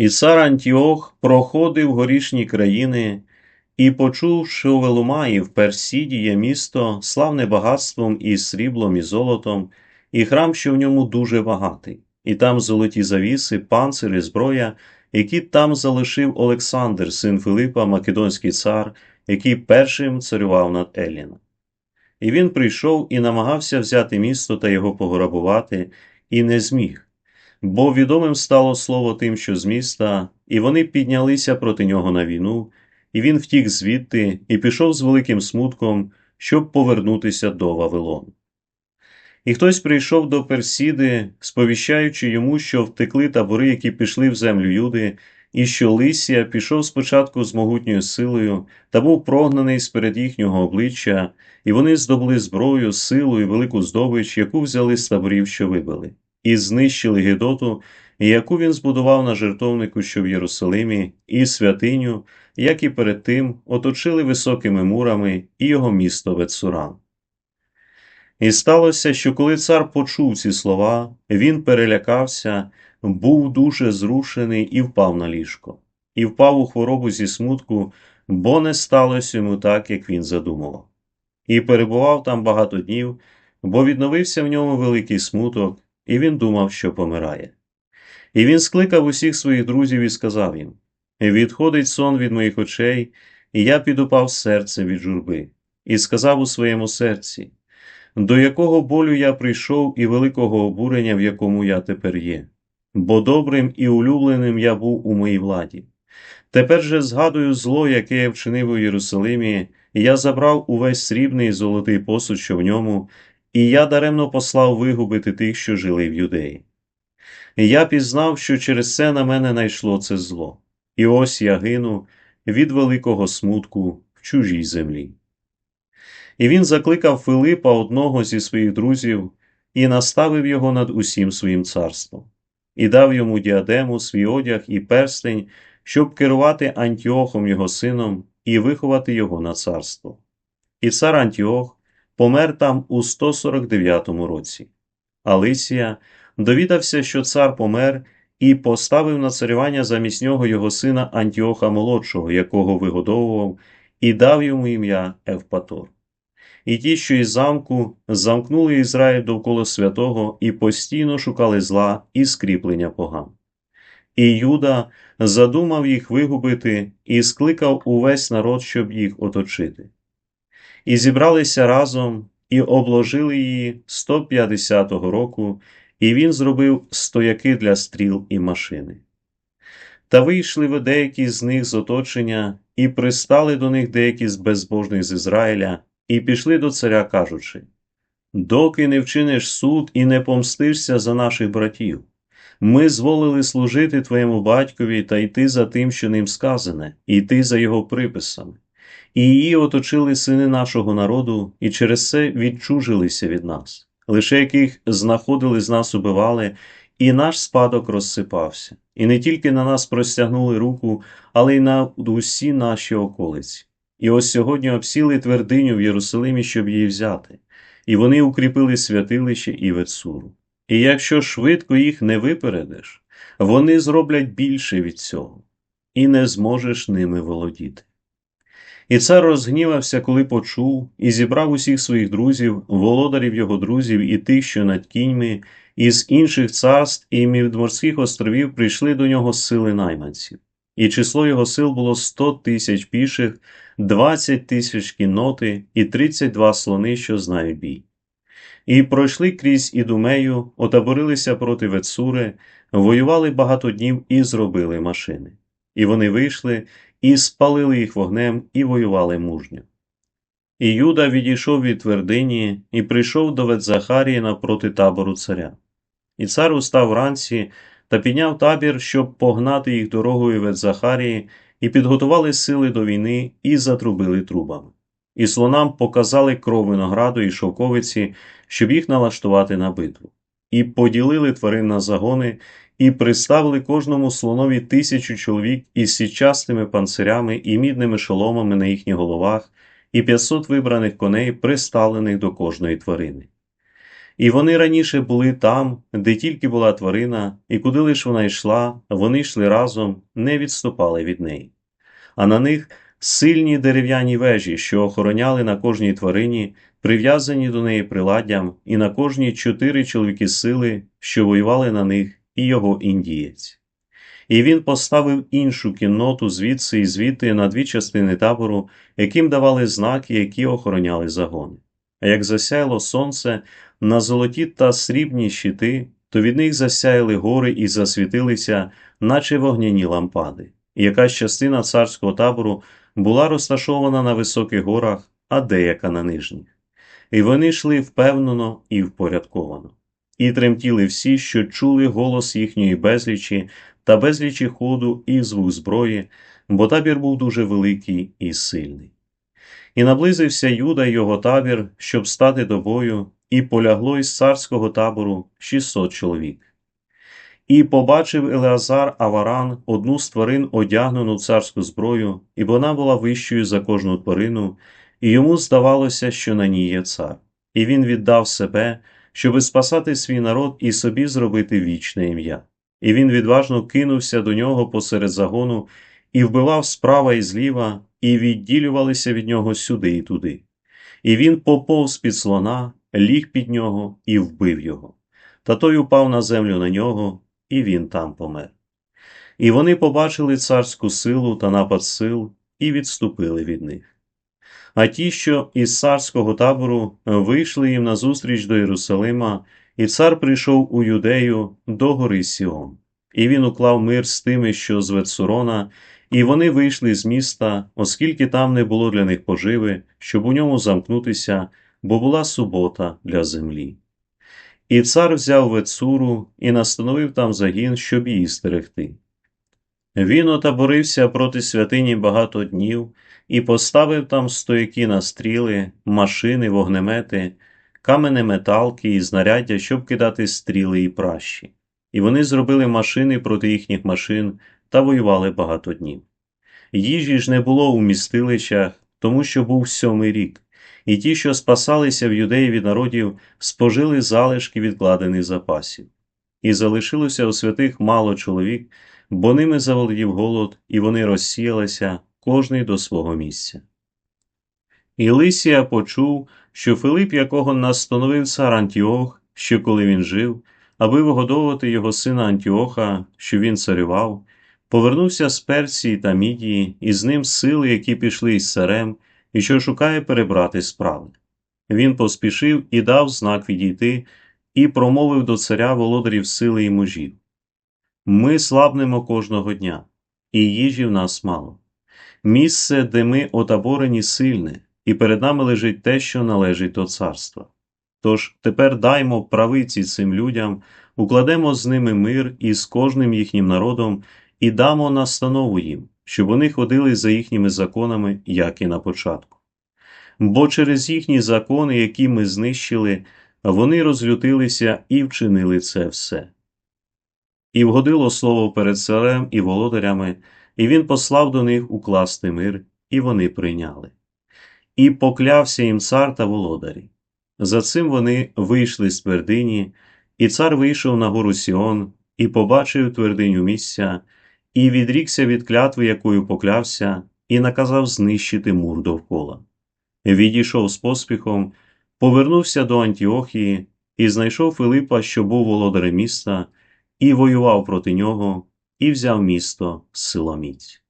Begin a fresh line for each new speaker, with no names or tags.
І цар Антіох проходив горішні країни і почув, що Велумаї в Персіді є місто, славне багатством і сріблом, і золотом, і храм, що в ньому дуже багатий, і там золоті завіси, панцири, зброя, які там залишив Олександр, син Филипа, Македонський цар, який першим царював над Еліном. І він прийшов і намагався взяти місто та його пограбувати, і не зміг. Бо відомим стало слово тим, що з міста, і вони піднялися проти нього на війну, і він втік звідти і пішов з великим смутком, щоб повернутися до Вавилону. І хтось прийшов до Персіди, сповіщаючи йому, що втекли табори, які пішли в землю Юди, і що Лисія пішов спочатку з могутньою силою та був прогнаний сперед їхнього обличчя, і вони здобули зброю, силу і велику здобич, яку взяли з таборів, що вибили, і знищили Гедоту, яку він збудував на жертовнику, що в Єрусалимі, і святиню, як і перед тим, оточили високими мурами і його місто Ветсуран. І сталося, що коли цар почув ці слова, він перелякався, був дуже зрушений і впав на ліжко, і впав у хворобу зі смутку, бо не сталося йому так, як він задумував. І перебував там багато днів, бо відновився в ньому великий смуток, і він думав, що помирає. І він скликав усіх своїх друзів і сказав їм: Відходить сон від моїх очей, і я підупав серце від журби, і сказав у своєму серці, до якого болю я прийшов і великого обурення, в якому я тепер є, бо добрим і улюбленим я був у моїй владі. Тепер же згадую зло, яке я вчинив у Єрусалимі, і я забрав увесь срібний і золотий посуд, що в ньому, і я даремно послав вигубити тих, що жили в юдеї. І я пізнав, що через це на мене найшло це зло, і ось я гину від великого смутку в чужій землі. І він закликав Филипа, одного зі своїх друзів, і наставив його над усім своїм царством, і дав йому діадему, свій одяг і перстень, щоб керувати Антіохом його сином і виховати його на царство. І цар Антіох помер там у 149 році. Алисія довідався, що цар помер, і поставив на царювання замість нього його сина Антіоха молодшого, якого вигодовував, і дав йому ім'я Евпатор. І ті, що із замку, замкнули Ізраїль довкола святого і постійно шукали зла і скріплення поган. І Юда задумав їх вигубити і скликав увесь народ, щоб їх оточити. І зібралися разом і обложили її 150-го року, і він зробив стояки для стріл і машини. Та вийшли ви деякі з них з оточення, і пристали до них деякі з безбожних з Ізраїля, і пішли до царя, кажучи Доки не вчиниш суд і не помстишся за наших братів, ми зволили служити твоєму батькові та йти за тим, що ним сказане, йти за його приписами. І її оточили сини нашого народу, і через це відчужилися від нас, лише яких знаходили з нас убивали, і наш спадок розсипався, і не тільки на нас простягнули руку, але й на усі наші околиці. І ось сьогодні обсіли твердиню в Єрусалимі, щоб її взяти, і вони укріпили святилище і Вецуру. І якщо швидко їх не випередиш, вони зроблять більше від цього, і не зможеш ними володіти. І цар розгнівався, коли почув, і зібрав усіх своїх друзів, володарів його друзів і тих, що над кіньми, із інших царств і мідморських островів прийшли до нього сили найманців, і число його сил було сто тисяч піших, двадцять тисяч кінноти і тридцять два слони, що знають бій. І пройшли крізь Ідумею, отаборилися проти Вецури, воювали багато днів і зробили машини. І вони вийшли і спалили їх вогнем і воювали мужньо. І Юда відійшов від твердині і прийшов до Ветзахарії напроти табору царя. І цар устав вранці та підняв табір, щоб погнати їх дорогою Ветзахарії, і підготували сили до війни і затрубили трубами. І слонам показали кров винограду і шовковиці, щоб їх налаштувати на битву, і поділили тварин на загони, і приставили кожному слонові тисячу чоловік із січастими панцирями і мідними шоломами на їхніх головах, і п'ятсот вибраних коней, приставлених до кожної тварини. І вони раніше були там, де тільки була тварина, і куди лиш вона йшла, вони йшли разом, не відступали від неї. А на них сильні дерев'яні вежі, що охороняли на кожній тварині, прив'язані до неї приладдям, і на кожній чотири чоловіки сили, що воювали на них, і його індієць. І він поставив іншу кінноту звідси і звідти на дві частини табору, яким давали знаки, які охороняли загони. А як засяяло сонце на золоті та срібні щити, то від них засяяли гори і засвітилися, наче вогняні лампади. І якась частина царського табору була розташована на високих горах, а деяка на нижніх. І вони йшли впевнено і впорядковано. І тремтіли всі, що чули голос їхньої безлічі та безлічі ходу і звук зброї, бо табір був дуже великий і сильний. І наблизився Юда й його табір, щоб стати до бою, і полягло із царського табору 600 чоловік. І побачив Елеазар Аваран одну з тварин, одягнену царську зброю, і вона була вищою за кожну тварину, і йому здавалося, що на ній є цар. І він віддав себе, щоби спасати свій народ і собі зробити вічне ім'я. І він відважно кинувся до нього посеред загону і вбивав справа і зліва, і відділювалися від нього сюди і туди. І він поповз під слона, ліг під нього і вбив його. Та той упав на землю на нього, і він там помер. І вони побачили царську силу та напад сил і відступили від них. А ті, що із царського табору вийшли їм назустріч до Єрусалима, і цар прийшов у юдею до гори Сіон. І він уклав мир з тими, що з Ветсурона, і вони вийшли з міста, оскільки там не було для них поживи, щоб у ньому замкнутися, бо була субота для землі. І цар взяв Вецуру і настановив там загін, щоб її стерегти. Він отаборився проти святині багато днів і поставив там стояки на стріли, машини, вогнемети, каменеметалки і знаряддя, щоб кидати стріли і пращі. І вони зробили машини проти їхніх машин та воювали багато днів. Їжі ж не було у містилищах, тому що був сьомий рік, і ті, що спасалися в юдеї від народів, спожили залишки відкладених запасів. І залишилося у святих мало чоловік, бо ними заволодів голод, і вони розсіялися кожний до свого місця. І Лисія почув, що Филип, якого настановив цар Антіох, ще коли він жив, аби вигодовувати його сина Антіоха, що він царював, повернувся з Персії та Мідії, і з ним сили, які пішли із царем, і що шукає перебрати справи. Він поспішив і дав знак відійти, і промовив до царя володарів сили і мужів. Ми слабнемо кожного дня, і їжі в нас мало. Місце, де ми отаборені, сильне, і перед нами лежить те, що належить до царства. Тож тепер даймо правиці цим людям, укладемо з ними мир і з кожним їхнім народом, і дамо настанову їм, щоб вони ходили за їхніми законами, як і на початку. Бо через їхні закони, які ми знищили, вони розлютилися і вчинили це все. І вгодило слово перед царем і володарями, і він послав до них укласти мир, і вони прийняли. І поклявся їм цар та володарі. За цим вони вийшли з твердині, і цар вийшов на гору Сіон, і побачив твердиню місця, і відрікся від клятви, якою поклявся, і наказав знищити мур довкола. Відійшов з поспіхом, повернувся до Антіохії і знайшов Филипа, що був володарем міста, і воював проти нього, і взяв місто Силоміць.